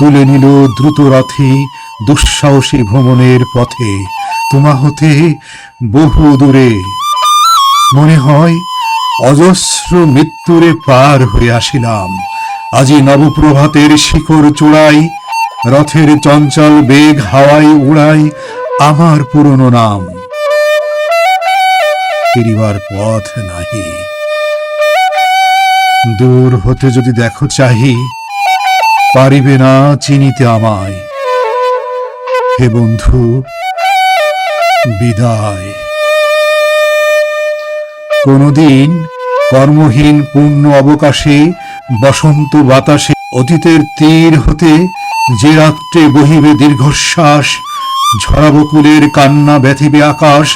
তুলে নিল দ্রুত রথে দুঃসাহসী ভ্রমণের পথে। তোমা হতে বহু দূরে। মনে হয়, অজস্র মৃত্যুরে পার হয়ে আসিলাম। আজি নবপ্রভাতের শিখর চূড়াই, রথের চঞ্চল বেগ হাওয়ায় উড়াই আমার পুরনো নাম। ফিরিবার পথ নাহি। দূর হতে যদি দেখো চাহি পারিবে না চিনিতে আমায়। হে বন্ধু, বিদায়। কোনদিন কর্মহীন পূর্ণ অবকাশে, বসন্ত বাতাসে অতীতের তীর হতে যে রাত্রে বহিবে দীর্ঘশ্বাস ঝরা বকুলের কান্না ব্যথিবে আকাশ,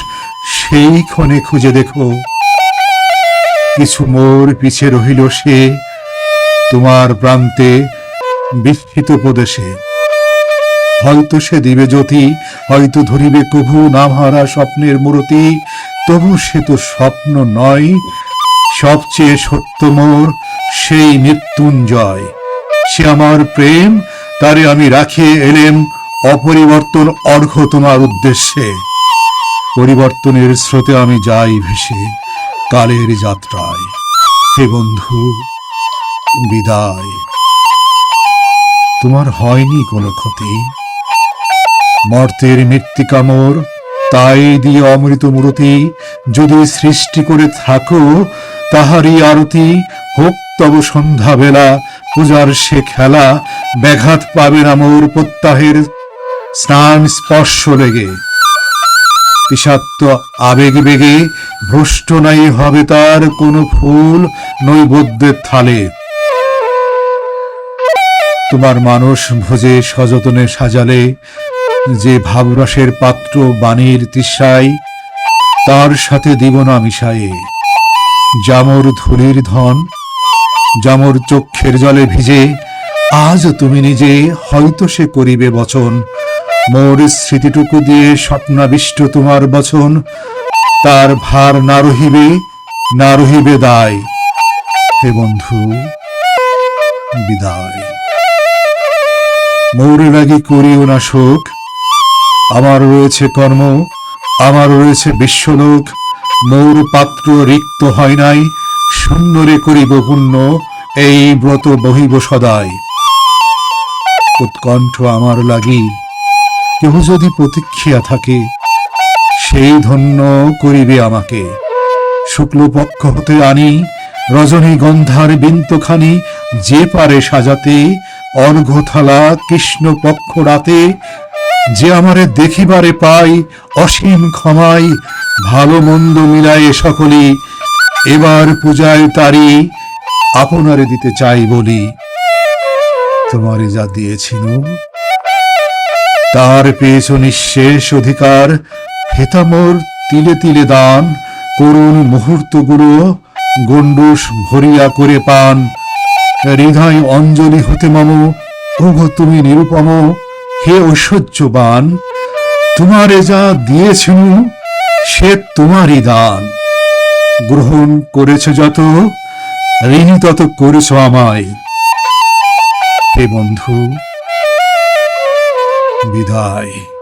সেই ক্ষণে খুঁজে দেখো। কিছু মোর পিছে রহিল সে, তোমার প্রান্তে বিস্তৃত প্রদেশে হয়তো সে দিবে জ্যোতি, হয়তো ধরিবে কভু নামহারা স্বপ্নের মূরতি, তবু সে তো স্বপ্ন নয়, সবচেয়ে সত্য মোর সেই মৃত্যুঞ্জয়। সে আমার প্রেম, তারে আমি রাখিয়ে এলেম, অপরিবর্তন অর্ঘ তোমার উদ্দেশ্যে। পরিবর্তনের স্রোতে আমি যাই ভেসে, কালের যাত্রায়। হে বন্ধু, বিদায়। তোমার হয়নি কোনো ক্ষতি। মর্তের মৃত্তিকামর তাই দিয়ে অমৃত মূরতি। যদি সৃষ্টি করে থাকো, তাহারই আরতি। হোক তব সন্ধ্যা বেলা পূজার সে খেলা, ব্যাঘাত পাবে না মোর প্রত্যাহের। স্নান স্পর্শ লেগে। আবেগ বেগে, ভ্রষ্ট নাই হবে তার কোন ফুল নৈবদ্যের থালে। তোমার মানুষ ভোজে সযতনে সাজালে, যে ভাবরসের পাত্র বাণীর তৃষাই তার সাথে দিব না মিশায়ে। জামর ধুলির ধন, জামর চক্ষের জলে ভিজে, আজ তুমি নিজে হয়তো সে করিবে বচন। মোর স্মৃতিটুকু দিয়ে স্বপ্নাবিষ্ট তোমার বচন, তার ভার না রহিবে না রহিবে দায়। হে বন্ধু, বিদায়। মোর লাগি করিও না শোক। আমার রয়েছে কর্ম, আমার রয়েছে বিশ্বলোক। মৌর পাত্র রিক্ত হয় নাই, শূন্যরে করিব পূর্ণ এই ব্রত বহিব সদাই। উৎকণ্ঠ আমার লাগি, কেহ যদি প্রতীক্ষিয়া থাকে, সেই ধন্য করিবে আমাকে। শুক্লপক্ষ হতে আনি, রজনীগন্ধার বিন্তখানি, যে পারে সাজাতে অর্ঘ্যথালা কৃষ্ণ পক্ষ রাতে যে আমারে দেখিবারে পাই অসীম ক্ষমাই ভালো মন্দ মিলায়ে সকলে এবার পূজায় তারি আপনারে দিতে চাই বলি। তোমারে যা দিয়েছিল তার পেয়েছ নিঃশেষ অধিকার। হেতামোর তিলে তিলে দান, করুণ মুহূর্তগুলো গন্ডুস ভরিয়া করে পান। হৃদয় অঞ্জলি হতে মম ওগো তুমি নিরুপম, হে ঐশ্বর্যবান তোমারে যা দিয়েছিল সে তোমারই দান। গ্রহণ করেছ যত, ঋণী তত করেছ আমায়। হে বন্ধু, বিদায়।